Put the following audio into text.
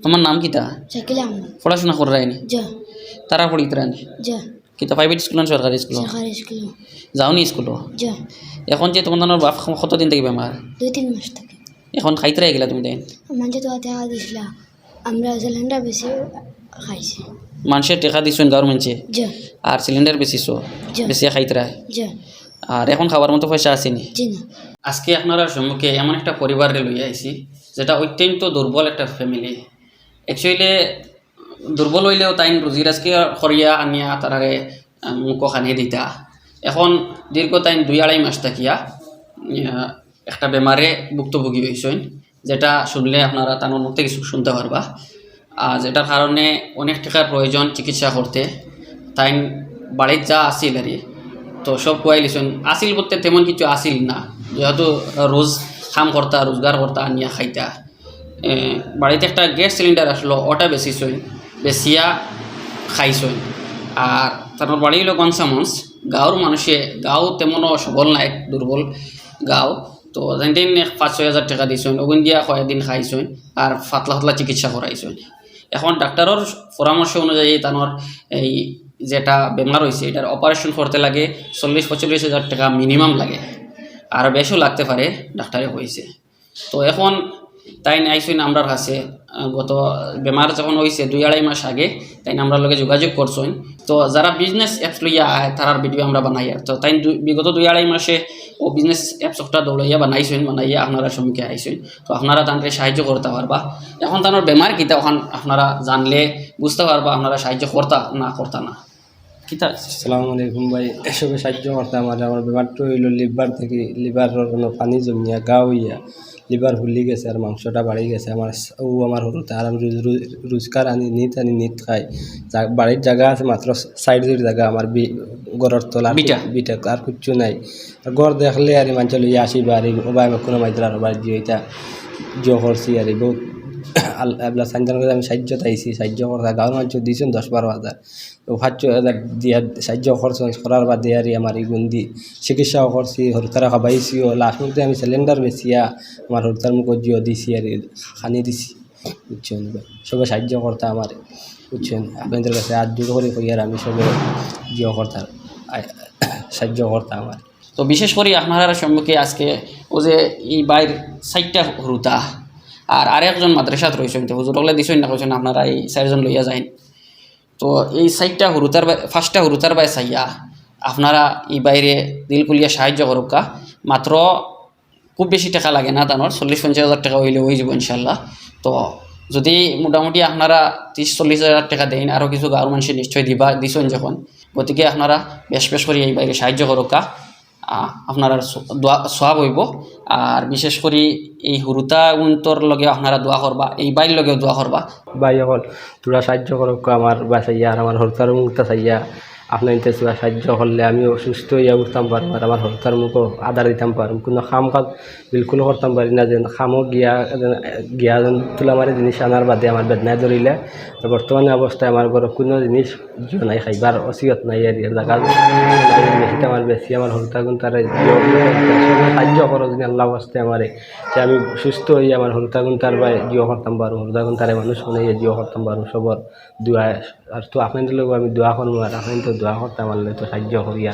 তোমার নাম কিতা শাকিল আহমদ পড়াশোনা করে রায়নি? তারা পড়িতে রানি যা। কিতা প্রাইভেট স্কুল না সরকারি স্কুল সরকারি স্কুল যাওনি স্কুল যা। এখন যে তোমার বাপ কতদিন থেকে বেমার? দুই তিন মাস থেকে। এখন খাইতে রাই গেলা তুমি তাই? মানুষে তো দিছিলা আমরা সিলিন্ডার বেশি খাইছি। টেকা দিছেন গাঁর মানুষে যা? আর সিলিন্ডার বেশিছো? বেশি খাইতে রায়? যা। আর এখন খাবার মতো পয়সা আসেনি আজকে আপনারা সম্মুখে এমন একটা পরিবারে লইয়া আইছি যেটা অত্যন্ত দুর্বল একটা ফ্যামিলি অ্যাকচুয়ালি দুর্বল হইলেও তাই রুজি রাজকে আনিয়া তারারে মুখ খানি দিতা। এখন দীর্ঘ তাই দুই আড়াই মাস থাকিয়া একটা বেমারে ভুক্তভোগী হয়েছেন যেটা শুনলে আপনারা তার থেকে কিছু শুনতে পারবা আর যেটার কারণে অনেক টাকার প্রয়োজন চিকিৎসা করতে তাই বাড়ির যা আসিল আর তো সব কুয়াই লিছুন আসিল বলতে তেমন কিছু আসিল না, যেহেতু রোজ খাম করতা রোজগার করতা আনিয়া খাইতা। বাড়িতে একটা গ্যাস সিলিন্ডার আসলো, ওটা বেশিছই বেশিয়া খাইছই আর তার বাড়ি হলো কনসামন্স গাঁওর মানুষে, গাঁও তেমনও সবল নাই, দুর্বল গাঁও। তো যেদিন পাঁচ ছয় হাজার টাকা দিছই ওগুন দিয়া কয়েকদিন খাইছই আর ফাতলা ফাতলা চিকিৎসা করাইছই এখন ডাক্তারের পরামর্শ অনুযায়ী তানোর এই যেটা বেমার হয়েছে এটার অপারেশন করতে লাগে চল্লিশ পঁচল্লিশ হাজার টাকা মিনিমাম লাগে। আর বেশও লাগতে পারে ডাক্তারে হয়েছে তো এখন তাই আইসইন আমরার কাছে। গত বেমার যখন হয়েছে দুই আড়াই মাস আগে, তাই আমরা লগে যোগাযোগ করছেন তো যারা বিজনেস অ্যাপস লইয়া আয়, তারার ভিডিও আমরা বানাই আর তো তাই বিগত দুই আড়াই মাসে ও বিজনেস অ্যাপস একটা দৌড়াইয়া বানাইছেন বানাইয়া আপনারা সম্মুখে আইসেন। তো আপনারা তানকে সাহায্য করতে পারবা। এখন তানোর বেমার কিতা, ওখান আপনারা জানলে বুঝতে পারবা, আপনারা সাহায্য করতা না করতা না। কিতা? আসসালামু আলাইকুম ভাই। এসবে সাহায্য করতে আমার আমার ব্যাপারটা হইল লিভার থেকে লিভারের পানি জমিয়া, গা হইয়া। লিভার ফুলি গেছে আর মাংসটা বাড়ি গেছে আমার ও আমার সৰুতে আর আমি রোজ- রোজ- রোজগার আনি নিত আনি নিত খাই বাড়ির জায়গা আছে মাত্র সাইড সাইড জায়গা আমার বি গড়ের তলা বিটা। বিটা আর কিচ্ছু নাই আর গড় দেখলে আর মানুষ লইয়া আসিবা আর ওবাই কোনো মাইতরা বাড়ি দিয়ে এটা জিও করছি আর বহুত আল্লাহ সাঞ্জান আমি সাহায্য পাইছি সাহায্য করতা গাঁৱৰ মানুষ দিয়েছেন দশ বারো হাজার হাজার দিয়া, সাহায্য করছেন করার বা দেয়ারি আমার গুন্দি। চিকিৎসাও করছি হরতারা খাবাইছিও লাস্ট মুখতে আমি সিলিন্ডার বেচিয়া আমার হরতার মুখ জিও দিছি আর খানি দিছি। বুঝছেন সবে সাহায্য করতা আমার বুঝছেন আপনাদের কাছে আর দূর করে কই আর আমি সবে জিও করতাম সাহায্য করতা আমার তো বিশেষ করে আপনারা সম্মুখে আজকে ও যে এই বাইর সাইটটা হরুতা আর আরেকজন মাদ্রাসাত রয়েছেন তো হুজুর ওগুলো দিছেন না কইছেন আপনারা এই চারজন লইয়া যাইন। তো এই সাইটটা হরুতার বাই ফার্স্টটা হরুতার বাই চাইয়া, আপনারা এই বাইরে দিল কুলিয়া সাহায্য করুকা মাত্র খুব বেশি টাকা লাগে না তানোর চল্লিশ পঞ্চাশ হাজার টাকা হইলে হয়ে যাব ইনশাল্লাহ তো যদি মোটামুটি আপনারা ত্রিশ চল্লিশ হাজার টাকা দেন আরও কিছু গাঁর মানুষের নিশ্চয় দিবা, দিছেন যখন। গতিকে আপনারা বেশ বেশ করে এই বাইরে সাহায্য করুকা আপনারা দোয়া সোয়াব হইব। আর বিশেষ করে এই হুরুতা উন্তর লগে আপনারা দোয়া করবা, এই বাইর লগেও দোয়া করবা। ভাই অকল তোরা সাহায্য করো আমার বাসাইয়া আর আমার হরতার উন্তা চাইয়া আপনার ইতে তোরা সাহায্য করলে আমি সুস্থ হইয়া উঠতাম পারব আর আমার হরতার মুখও আদার দিতাম পারব কোনো খাম কাজ বিলকুল করতাম পারি না, যেন খামও গিয়া গিয়া যেন তুলা মারি জিনিস আনার বাদে আমার বেদনায় ধরিলে। বর্তমানে অবস্থায় আমার ঘরে কোনো জিনিস জিও নাই, খাইবার অসিয়ত নাই আর জায়গা বেশিটা আমার বেশি, আমার হরতা গুণ তারা সাহায্য করো যদি আল্লাহ অবস্থায় আমারে, যে আমি সুস্থ হয়ে আমার হরতা গুণ তার বাই জিও করতাম পারব হরতা গুণ তারে মানুষ মনে জিও করতাম পারব সবর, দোয়া। আর তো আপনাদের লোক আমি দোয়া করব আর আপনি তো দোয়া করতাম আল্লাহ তো সাহায্য করিয়া